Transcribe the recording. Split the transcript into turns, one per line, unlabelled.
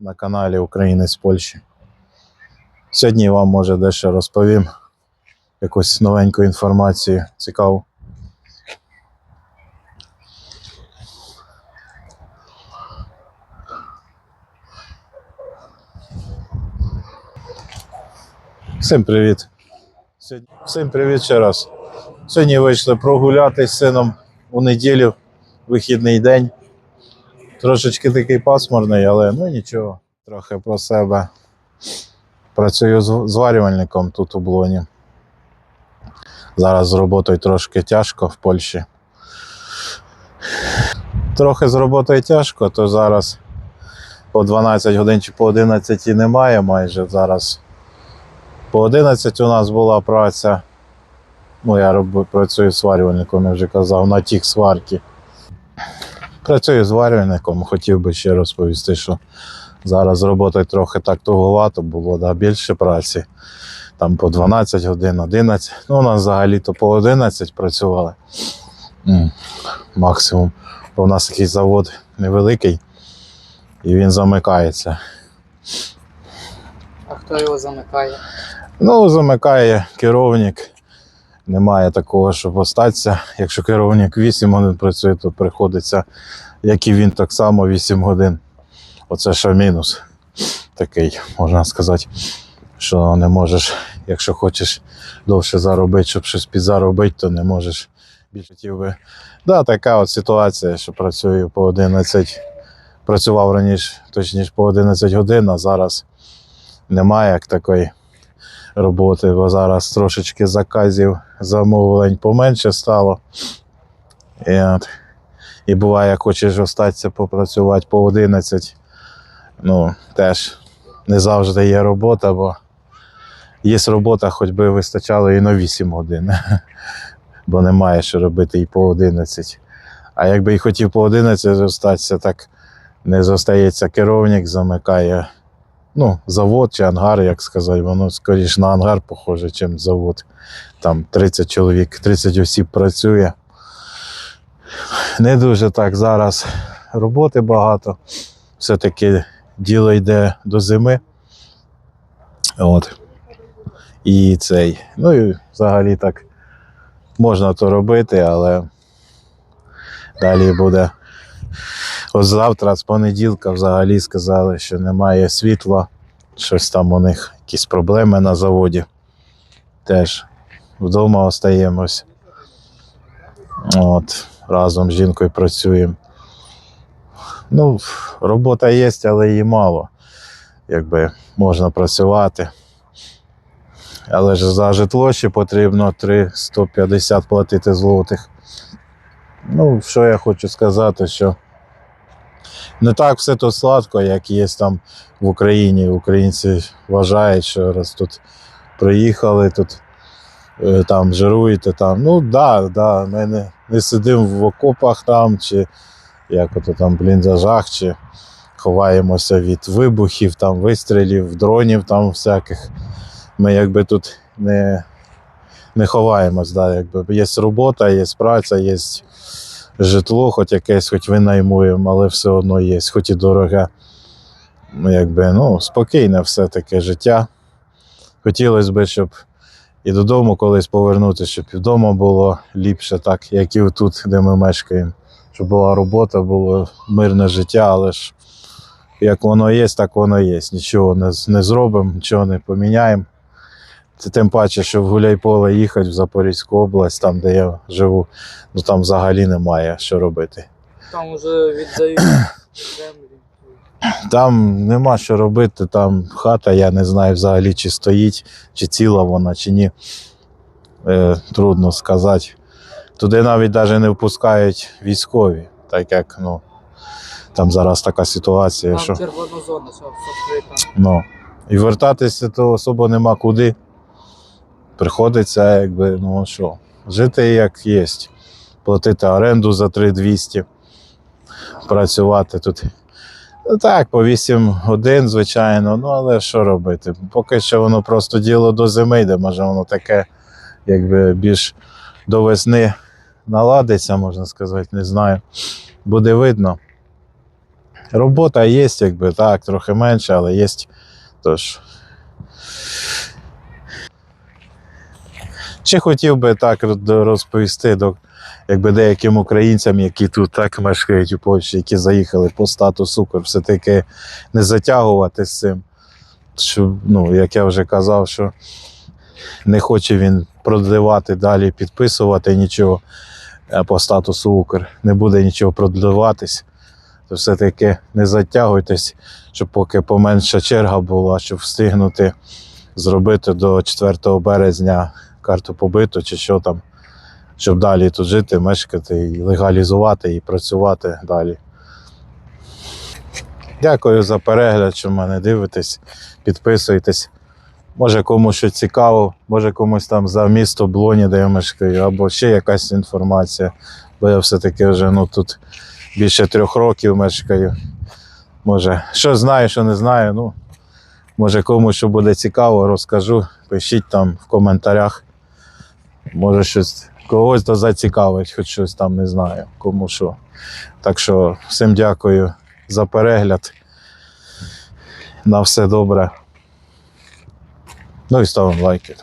на каналі Українець Польщі. Сьогодні я вам може дещо розповім якусь новеньку інформацію цікаву. Всім привіт. Всім привіт ще раз. Сьогодні вийшли прогулятись з сином у неділю, вихідний день. Трошечки такий пасмурний, але ну нічого. Трохи про себе. Працюю зварювальником тут у блоні. Зараз з роботою трошки тяжко в Польщі. Трохи з роботою тяжко, то зараз по 12 годин чи по 11 немає майже зараз. По 11 у нас була праця. Ну, я працюю сварювальником, я вже казав, на тік сварки. Працюю зварювальником, хотів би ще розповісти, що зараз з роботою трохи так туговато було, да, більше праці. Там по 12 годин, 11. Ну, у нас взагалі-то по 11 працювали. Максимум. Бо у нас такий завод невеликий, і він замикається.
А хто його замикає?
Ну, замикає керівник. Немає такого, щоб остатися. Якщо керівник 8 годин працює, то приходиться, як і він, так само 8 годин. Оце ще мінус такий, можна сказати, що не можеш, якщо хочеш довше заробити, щоб щось підзаробити, то не можеш більше хотів би. Да, така от ситуація, що працюю по 11, працював раніше, точніше по 11 годин, а зараз немає як такої роботи, бо зараз трошечки заказів, замовлень поменше стало. І, і буває, хочеш остатися попрацювати по 11. Ну, теж не завжди є робота, бо є робота, хоч би вистачало і на 8 годин. Бо немає що робити і по 11. А якби і хотів по 11 зостатися, так не зостається керівник, замикає ну, завод чи ангар, як сказати, воно скоріше на ангар похоже, ніж завод. Там 30 чоловік, 30 осіб працює. Не дуже так зараз роботи багато. Все-таки діло йде до зими. От. І цей. Ну і взагалі так можна то робити, але далі буде. От завтра, з понеділка, взагалі сказали, що немає світла. Щось там у них якісь проблеми на заводі. Теж вдома остаємось. От, разом з жінкою працюємо. Ну, робота є, але її мало. Якби можна працювати. Але ж за житло ще потрібно 350 платити злотих. Ну, що я хочу сказати, що не так все то сладко, як є там в Україні. Українці вважають, що раз тут приїхали, тут е, там жируєте там. Ну да, да, ми не, не сидимо в окопах там, чи як ото там бліндажах, чи ховаємося від вибухів, там, вистрілів, дронів там всяких. Ми якби тут не, не ховаємось. Да, якби. Є робота, є праця, є житло, хоч якесь, хоч винаймуємо, але все одно є, хоч і дороге. Ну, якби, ну, спокійне все таке життя. Хотілося б, щоб і додому колись повернутися, щоб і вдома було ліпше, так, як і тут, де ми мешкаємо. Щоб була робота, було мирне життя, але ж як воно є, так воно є. Нічого не, не зробимо, нічого не поміняємо. Це тим паче, що в Гуляйполе їхати в Запорізьку область, там, де я живу, ну там взагалі немає що робити.
Там уже віддають землі.
Там нема що робити, там хата, я не знаю взагалі, чи стоїть, чи ціла вона, чи ні. Е, трудно сказати. Туди навіть навіть не впускають військові, так як ну, там зараз така ситуація,
Там
що
червона зона, все відкрита.
ну, і вертатися то особо нема куди. Приходиться, якби, ну що, жити як є. Платити оренду за 3200, працювати тут. Ну так, по 8 годин, звичайно, ну але що робити? Поки що воно просто діло до зими йде, може воно таке, якби більш до весни наладиться, можна сказати, не знаю. Буде видно. Робота є, якби так, трохи менше, але є. Тож. Ще хотів би так розповісти до якби деяким українцям, які тут так мешкають у Польщі, які заїхали по статус Укр, все-таки не затягувати з цим. Що, ну, як я вже казав, що не хоче він продливати далі, підписувати нічого по статусу Укр. Не буде нічого продливатись. То все-таки не затягуйтесь, щоб поки поменша черга була, щоб встигнути зробити до 4 березня карту побиту чи що там, щоб далі тут жити, мешкати і легалізувати і працювати далі. Дякую за перегляд, що мене дивитесь, підписуйтесь. Може комусь щось цікаво, може комусь там за місто Блоні, де я мешкаю, або ще якась інформація. Бо я все-таки вже ну, тут більше трьох років мешкаю. Може, що знаю, що не знаю. Ну, може комусь що буде цікаво, розкажу. Пишіть там в коментарях. Може щось когось то зацікавить, хоч щось там не знаю, кому що. Так що всім дякую за перегляд. На все добре. Ну і ставимо лайки.